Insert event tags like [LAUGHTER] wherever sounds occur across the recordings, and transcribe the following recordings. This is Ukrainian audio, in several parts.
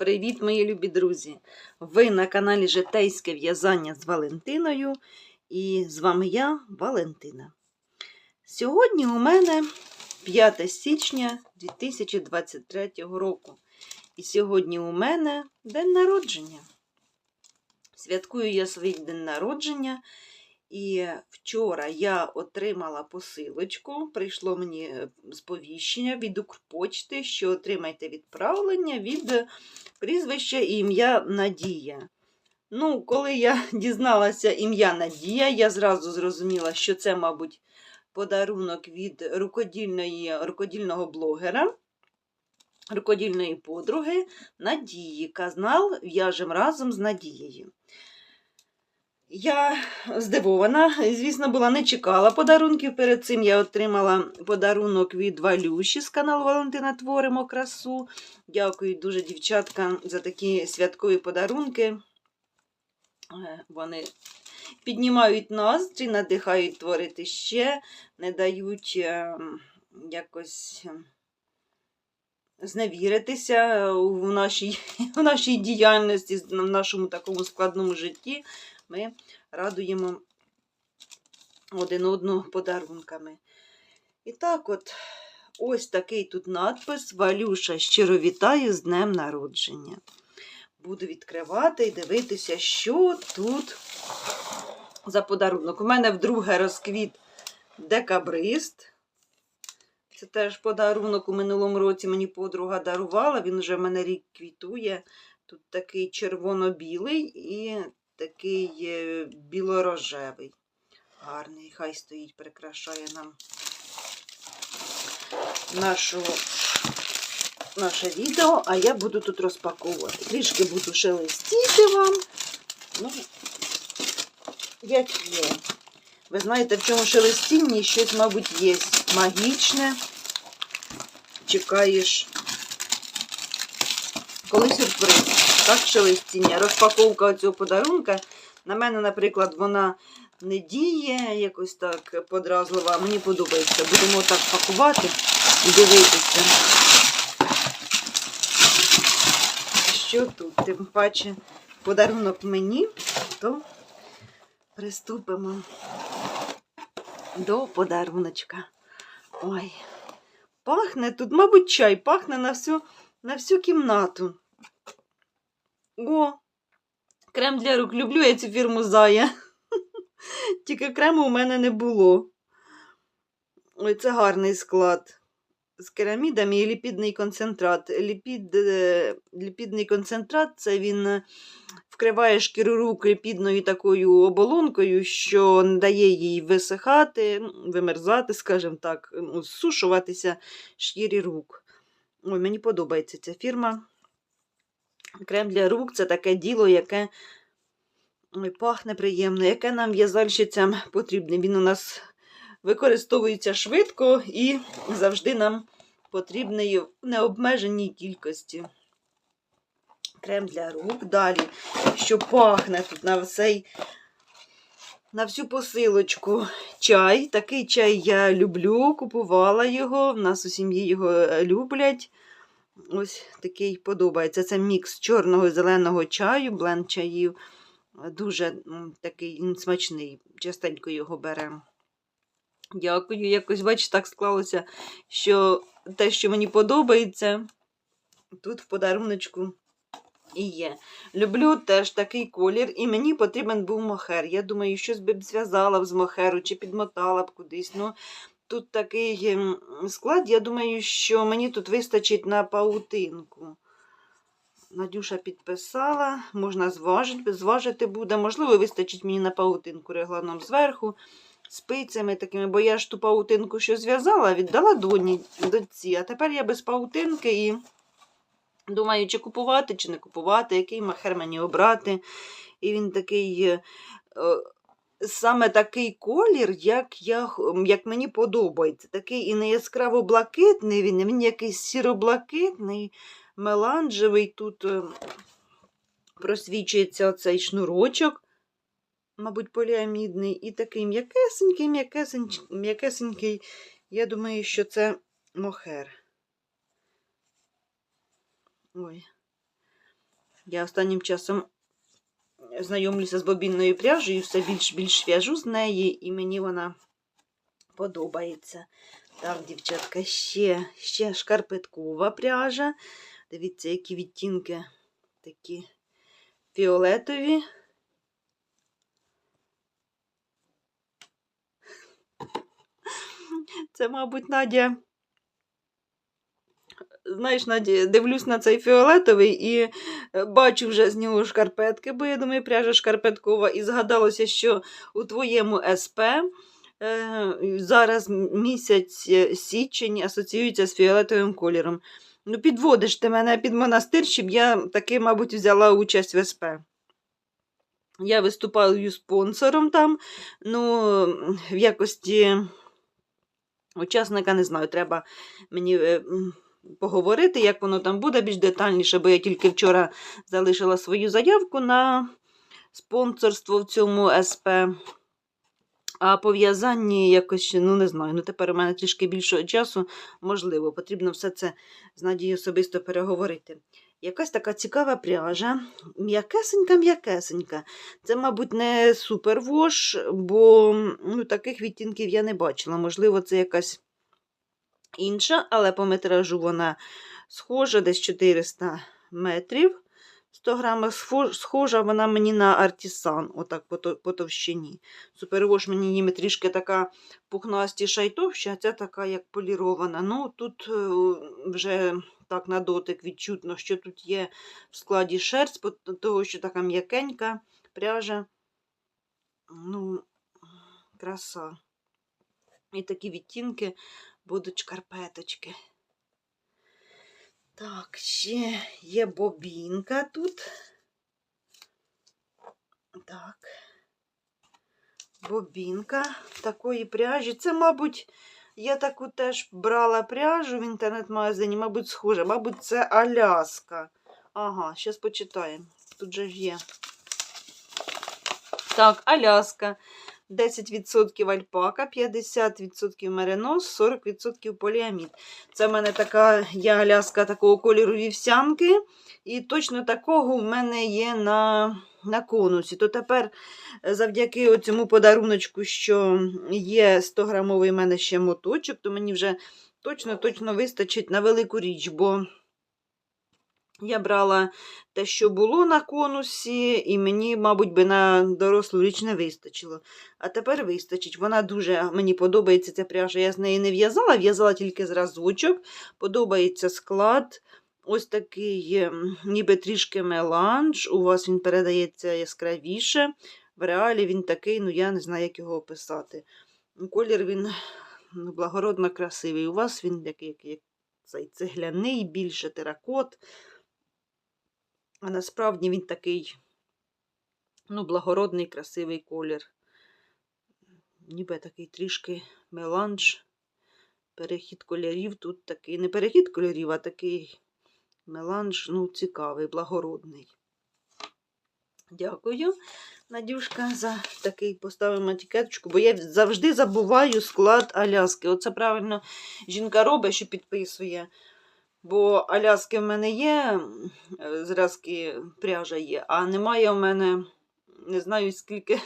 Привіт, мої любі друзі! Ви на каналі Житейське в'язання з Валентиною. І з вами я, Валентина. Сьогодні у мене 5 січня 2023 року. І сьогодні у мене день народження. Святкую я свій день народження. І вчора я отримала посилочку, прийшло мені е, сповіщення від Укрпочти, що отримайте відправлення від е, прізвища і ім'я Надія. Ну, коли я [LAUGHS] дізналася ім'я Надія, я зразу зрозуміла, що це, мабуть, подарунок від рукодільної, рукодільного блогера, рукодільної подруги Надії. Канал в'яжем разом з Надією. Я здивована, звісно, була не чекала подарунків. Перед цим я отримала подарунок від Валюші з каналу Валентина Творимо красу. Дякую дуже дівчаткам за такі святкові подарунки. Е, Вони піднімають настрій, надихають творити ще, не дають е, якось зневіритися в нашій, [LAUGHS] в нашій діяльності, в нашому такому складному житті ми радуємо один одного подарунками. І так от, ось такий тут надпис Валюша, щиро вітаю з днем народження. Буду відкривати і дивитися, що тут за подарунок. У мене вдруге розквіт декабрист. Це теж подарунок у минулому році мені подруга дарувала. Він вже в мене рік квітує. Тут такий червоно-білий і такий е, білорожевий. Гарний, хай стоїть, прикрашає нам нашу, наше відео, а я буду тут розпаковувати. Трішки буду шелестіти вам. Ну, як є. Ви знаєте, в цьому шелестінні щось, мабуть, є магічне. Чекаєш, коли сюрприз. Так, шелестіння. Розпаковка цього подарунка. На мене, наприклад, вона не діє, якось так подразлива. Мені подобається. Будемо так пакувати і дивитися. Що тут? Тим паче подарунок мені, то приступимо до подаруночка. Ой, пахне тут, мабуть, чай, пахне на всю, на всю кімнату. О, крем для рук. Люблю я цю фірму Зая. [LAUGHS] Тільки крему у мене не було. Ой, це гарний склад. З керамідами і ліпідний концентрат. Ліпід, е, ліпідний концентрат це він е, вкриває шкіру рук ліпідною такою оболонкою, що не дає їй висихати, вимерзати, скажімо так, зсушуватися шкірі рук. Ой, мені подобається ця фірма. Крем для рук це таке діло, яке ой, пахне приємно, яке нам в'язальщицям потрібне. Він у нас використовується швидко і завжди нам потрібний в необмеженій кількості. Крем для рук. Далі, що пахне тут на всей, на всю посилочку. Чай. Такий чай я люблю, купувала його. В нас у сім'ї його е, люблять. Ось такий подобається. Це мікс чорного і зеленого чаю, бленд чаїв. Дуже такий смачний. Частенько його беремо. Дякую. Якось, бачите, так склалося, що те, що мені подобається, тут в подаруночку і є. Люблю теж такий колір, і мені потрібен був мохер. Я думаю, щось би б зв'язала б з мохеру чи підмотала б кудись. Ну, Тут такий ем, склад, я думаю, що мені тут вистачить на паутинку. Надюша підписала, можна зважити, зважити буде. Можливо, вистачить мені на паутинку регланом зверху, спицями такими, бо я ж ту паутинку, що зв'язала, віддала доні, доці. А тепер я без паутинки і думаю, чи купувати, чи не купувати, який махер мені обрати. І він такий. е, Саме такий колір, як я, як мені подобається. Такий і не яскраво блакитний, він, він якийсь сіроблакитний, меланжевий. Тут е, просвічується оцей шнурочок, мабуть, поліамідний, і такий м'якесенький, м'якесенький, м'якесенький. Я думаю, що це мохер. Ой. Я останнім часом знайомлюся з бобінною пряжею, все більш-більш в'яжу з неї, і мені вона подобається. Так, дівчатка, ще, ще шкарпеткова пряжа. Дивіться, які відтінки такі фіолетові. Це, мабуть, Надя. Знаєш, Надя, дивлюсь на цей фіолетовий і е, бачу вже з нього шкарпетки, бо я думаю, пряжа шкарпеткова. І згадалося, що у твоєму СП е, зараз місяць е, січень асоціюється з фіолетовим кольором. Ну, підводиш ти мене під монастир, щоб я таки, мабуть, взяла участь в СП. Я виступаю спонсором там, ну, в якості учасника не знаю, треба мені поговорити, як воно там буде більш детальніше, бо я тільки вчора залишила свою заявку на спонсорство в цьому СП. А по в'язанні якось, ну не знаю, ну тепер у мене трішки більшого часу, можливо, потрібно все це з Надією особисто переговорити. Якась така цікава пряжа, м'якесенька-м'якесенька. Це, мабуть, не супервош, бо ну, таких відтінків я не бачила. Можливо, це якась інша, але по метражу вона схожа, десь 400 метрів. 100 грамів схожа вона мені на артісан, отак по, товщині. Супервош мені ніби трішки така пухнастіша і товща, а ця така як полірована. Ну, тут е, вже так на дотик відчутно, що тут є в складі шерсть, того, що така м'якенька пряжа. Ну, краса. І такі відтінки будуть шкарпеточки. Так, ще є бобінка тут. Так. Бобінка такої пряжі. Це, мабуть, я таку теж брала пряжу в інтернет-магазині, мабуть, схоже. Мабуть, це Аляска. Ага, зараз почитаємо. Тут же ж є. Так, Аляска. 10% альпака, 50% меринос, 40% поліамід. Це в мене така аляска такого кольору вівсянки. І точно такого в мене є на, на конусі. То тепер е, завдяки цьому подаруночку, що є 100-грамовий в мене ще моточок, то мені вже точно-точно вистачить на велику річ, бо я брала те, що було на конусі, і мені, мабуть, би на дорослу річ не вистачило. А тепер вистачить. Вона дуже мені подобається ця пряжа. Я з неї не в'язала, в'язала тільки зразочок. Подобається склад. Ось такий, ем, ніби трішки меланж. У вас він передається яскравіше. В реалі він такий, ну я не знаю, як його описати. Колір він ну, благородно красивий. У вас він такий, як, як цей цегляний, більше теракот. А насправді він такий, ну, благородний, красивий колір. Ніби такий трішки меланж. Перехід кольорів тут такий, не перехід кольорів, а такий меланж, ну, цікавий, благородний. Дякую, Надюшка, за такий поставимо етикеточку, бо я завжди забуваю склад Аляски. Оце правильно жінка робить, що підписує. Бо Аляски в мене є, зразки пряжа є, а немає в мене, не знаю скільки,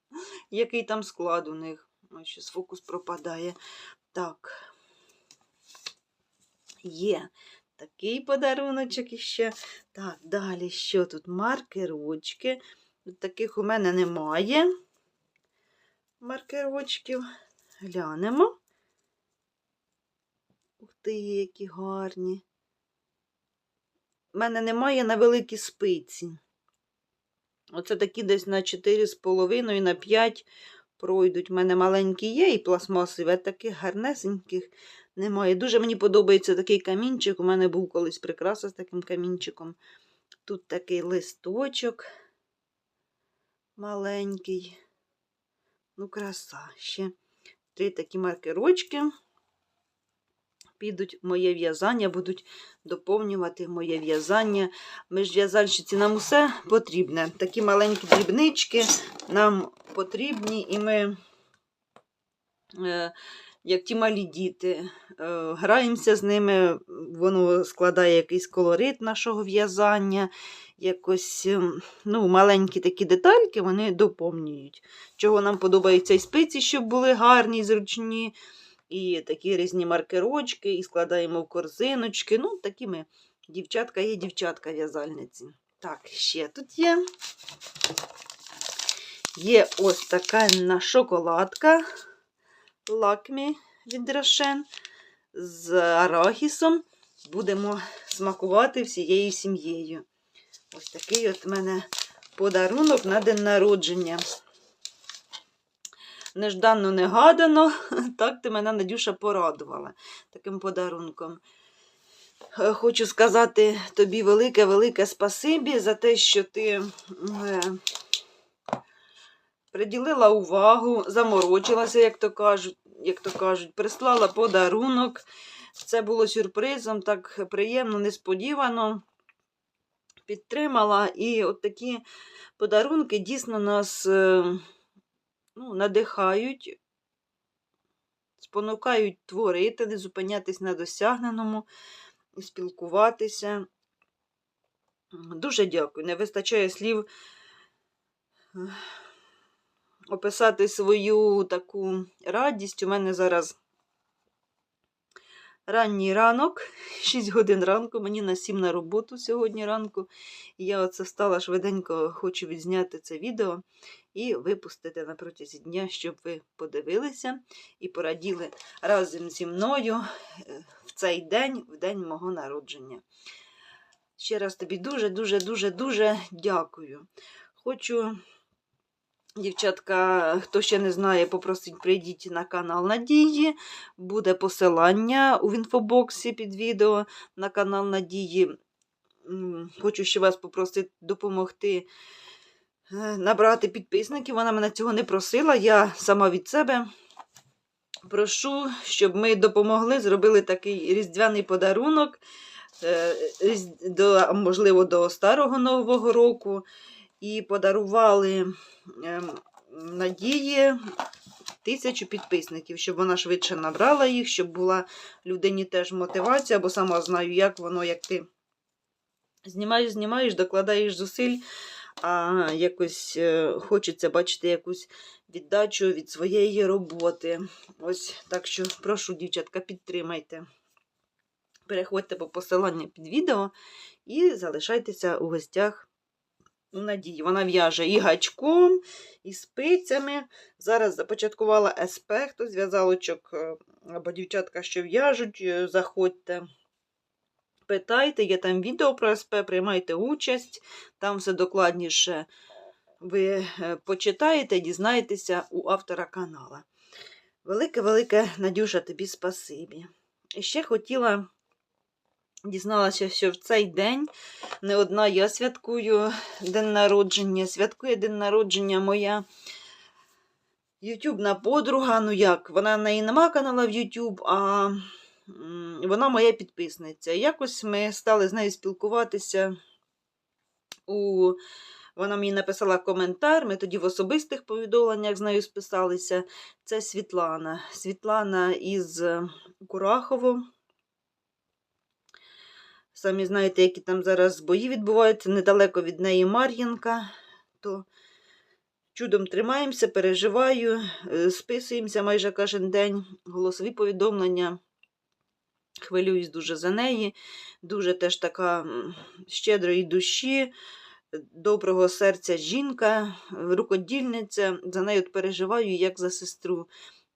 [LAUGHS] який там склад у них. Ось щось фокус пропадає. Так. Є такий подаруночок іще. Так, далі що тут? Маркерочки. Таких у мене немає. Маркерочків. Глянемо. Ти, які гарні. У мене немає на великі спиці. Оце такі десь на 4,5 на 5 пройдуть. У мене маленькі є і пластмасові, а таких гарнесеньких немає. Дуже мені подобається такий камінчик. У мене був колись прикраса з таким камінчиком. Тут такий листочок маленький. Ну, краса. Ще три такі маркерочки підуть моє в'язання, будуть доповнювати моє в'язання. Ми ж в'язальщиці, нам усе потрібне. Такі маленькі дрібнички нам потрібні, і ми, е, як ті малі діти, е, граємося з ними, воно складає якийсь колорит нашого в'язання. якось ем, ну, маленькі такі детальки вони доповнюють. Чого нам подобаються і спиці, щоб були гарні, зручні, і такі різні маркерочки, і складаємо в корзиночки. Ну, такі ми дівчатка є дівчатка в'язальниці. Так, ще тут є. Є ось така шоколадка лакмі від Рошен з арахісом. Будемо смакувати всією сім'єю. Ось такий от в мене подарунок на день народження. Нежданно, негадано, [LAUGHS] так ти мене, Надюша, порадувала таким подарунком. Е, Хочу сказати тобі велике-велике спасибі за те, що ти е, приділила увагу, заморочилася, як то кажуть, як то кажуть, прислала подарунок. Це було сюрпризом, так приємно, несподівано. Підтримала. І от такі подарунки дійсно нас е, ну, надихають, спонукають творити, не зупинятись на досягненому, спілкуватися. Дуже дякую. Не вистачає слів е, описати свою таку радість. У мене зараз ранній ранок, [LAUGHS] 6 годин ранку, мені на 7 на роботу сьогодні ранку. І я оце встала швиденько, хочу відзняти це відео і випустити на протязі дня, щоб ви подивилися і пораділи разом зі мною е, в цей день, в день мого народження. Ще раз тобі дуже-дуже-дуже-дуже дякую. Хочу. Дівчатка, хто ще не знає, попросить прийдіть на канал Надії. Буде посилання у інфобоксі під відео на канал Надії. Хочу ще вас попросити допомогти е, набрати підписників. Вона мене цього не просила. Я сама від себе прошу, щоб ми допомогли, зробили такий різдвяний подарунок, е, можливо, до Старого Нового року. І подарували ем, Надії тисячу підписників, щоб вона швидше набрала їх, щоб була людині теж мотивація, бо сама знаю, як воно, як ти знімаєш, знімаєш, докладаєш зусиль, а якось е, хочеться бачити якусь віддачу від своєї роботи. Ось так що прошу, дівчатка, підтримайте. Переходьте по посиланню під відео і залишайтеся у гостях у Надії. Вона в'яже і гачком, і спицями. Зараз започаткувала СП, хто з е, або дівчатка, що в'яжуть, е, заходьте. Питайте, є там відео про СП, приймайте участь, там все докладніше ви е, почитаєте, дізнаєтеся у автора канала. Велике-велике, Надюша, тобі спасибі. І ще хотіла дізналася, що в цей день не одна я святкую день народження. Святкує день народження моя ютубна подруга. Ну як, вона в неї нема канала в YouTube, а вона моя підписниця. Якось ми стали з нею спілкуватися. у... Вона мені написала коментар, ми тоді в особистих повідомленнях з нею списалися. Це Світлана. Світлана із Курахово. Самі знаєте, які там зараз бої відбуваються, недалеко від неї Мар'їнка, то чудом тримаємося, переживаю, е, списуємося майже кожен день, голосові повідомлення. Хвилююсь дуже за неї, дуже теж така щедрої душі, доброго серця жінка, рукодільниця. За нею переживаю, як за сестру.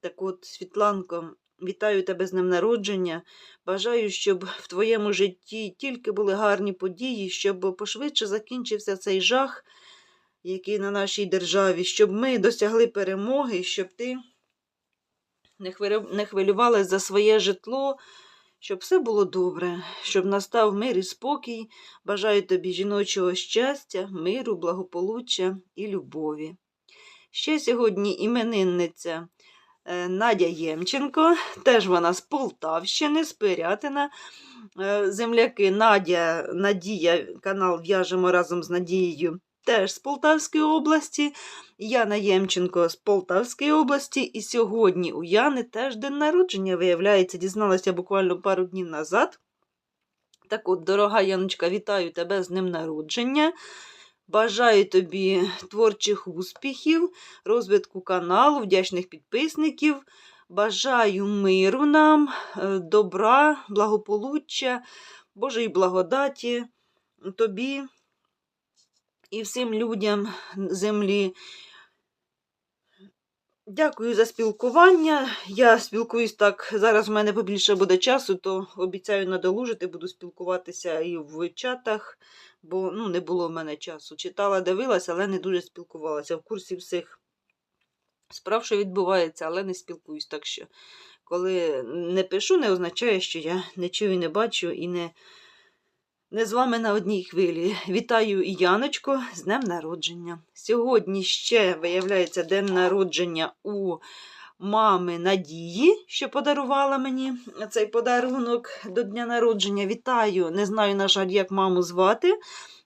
Так от, Світланко, вітаю тебе з днем народження. Бажаю, щоб в твоєму житті тільки були гарні події, щоб пошвидше закінчився цей жах, який на нашій державі, щоб ми досягли перемоги, щоб ти не хвилю- хвилювалась за своє житло, щоб все було добре, щоб настав мир і спокій. Бажаю тобі жіночого щастя, миру, благополуччя і любові. Ще сьогодні іменинниця Надя Ємченко, теж вона з Полтавщини, з Пирятина. Е, Земляки Надя, Надія, канал В'яжемо разом з Надією, теж з Полтавської області. Яна Ємченко з Полтавської області. І сьогодні у Яни теж день народження, виявляється, дізналася буквально пару днів назад. Так от, дорога Яночка, вітаю тебе з днем народження. Бажаю тобі творчих успіхів, розвитку каналу, вдячних підписників. Бажаю миру нам, е, добра, благополуччя, Божої благодаті тобі і всім людям землі. Дякую за спілкування. Я спілкуюсь так. Зараз в мене побільше буде часу, то обіцяю надолужити, буду спілкуватися і в чатах, бо ну, не було в мене часу. Читала, дивилася, але не дуже спілкувалася. В курсі всіх справ, що відбувається, але не спілкуюсь. Так що, коли не пишу, не означає, що я не чую, не бачу і не, не з вами на одній хвилі. Вітаю Яночку з днем народження. Сьогодні ще виявляється день народження у мами Надії, що подарувала мені цей подарунок до дня народження. Вітаю, не знаю, на жаль, як маму звати.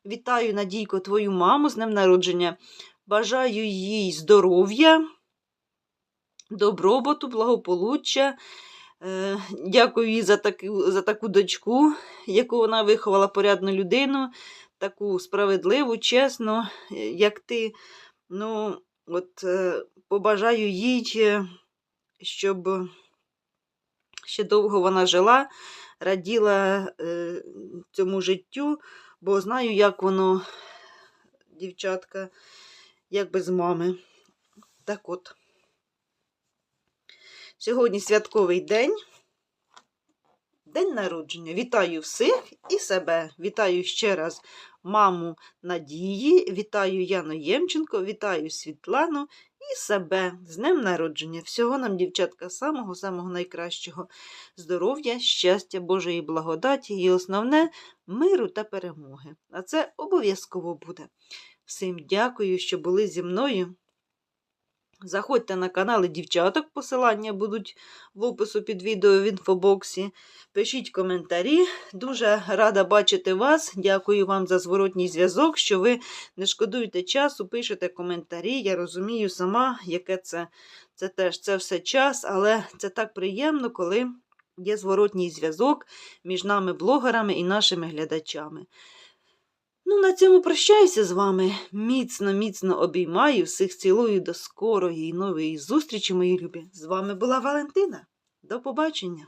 Вітаю, Надійко, твою маму з днем народження. Бажаю їй здоров'я, добробуту, благополуччя. Е, Дякую їй за таку, за таку дочку, яку вона виховала порядну людину, таку справедливу, чесну, е, як ти. Ну, от е, побажаю їй, щоб ще довго вона жила, раділа цьому життю, бо знаю, як воно, дівчатка, як без мами. Так от. Сьогодні святковий день. День народження. Вітаю всіх і себе. Вітаю ще раз маму Надії, вітаю Яну Ємченко, вітаю Світлану і себе з днем народження. Всього нам, дівчатка, самого-самого найкращого здоров'я, щастя, Божої благодаті і основне миру та перемоги. А це обов'язково буде. Всім дякую, що були зі мною. Заходьте на канали дівчаток, посилання будуть в опису під відео в інфобоксі. Пишіть коментарі. Дуже рада бачити вас. Дякую вам за зворотній зв'язок, що ви не шкодуєте часу, пишете коментарі. Я розумію сама, яке це, це теж це все час, але це так приємно, коли є зворотній зв'язок між нами, блогерами і нашими глядачами. Ну, на цьому прощаюся з вами. Міцно, міцно обіймаю, всіх цілую до скорої і нової зустрічі, мої любі. З вами була Валентина. До побачення!